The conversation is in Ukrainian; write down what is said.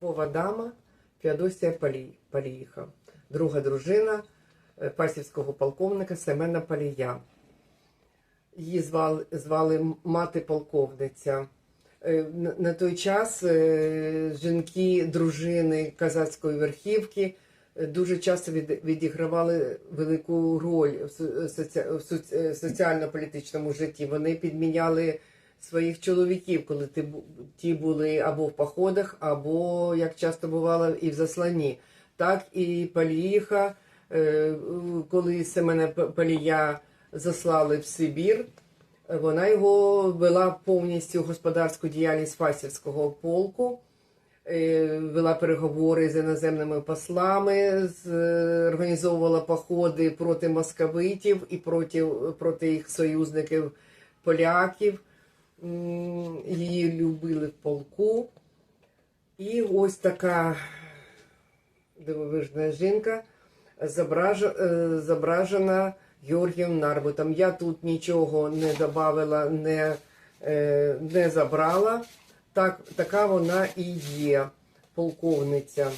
Вова дама Феодосія Палій, Паліїха, друга дружина е, пасівського полковника Семена Палія. Її звали, звали мати полковниця. Е, На, той час е, жінки, дружини казацької верхівки дуже часто відігравали велику роль в, со- соці- в соці- соціально-політичному житті. Вони підміняли своїх чоловіків, коли ти, ті були або в походах, або, як часто бувало, і в засланні. Так і Паліїха, е, коли Семена Палія заслали в Сибір, вона його вела повністю господарську діяльність Фасівського полку, е, вела переговори з іноземними послами, е, організовувала походи проти московитів і проти, проти їх союзників поляків. Її любили в полку. І ось така дивовижна жінка е, зображена Георгієм Нарбутом. Я тут нічого не додавала, не, е, не забрала. Так, така вона і є полковниця.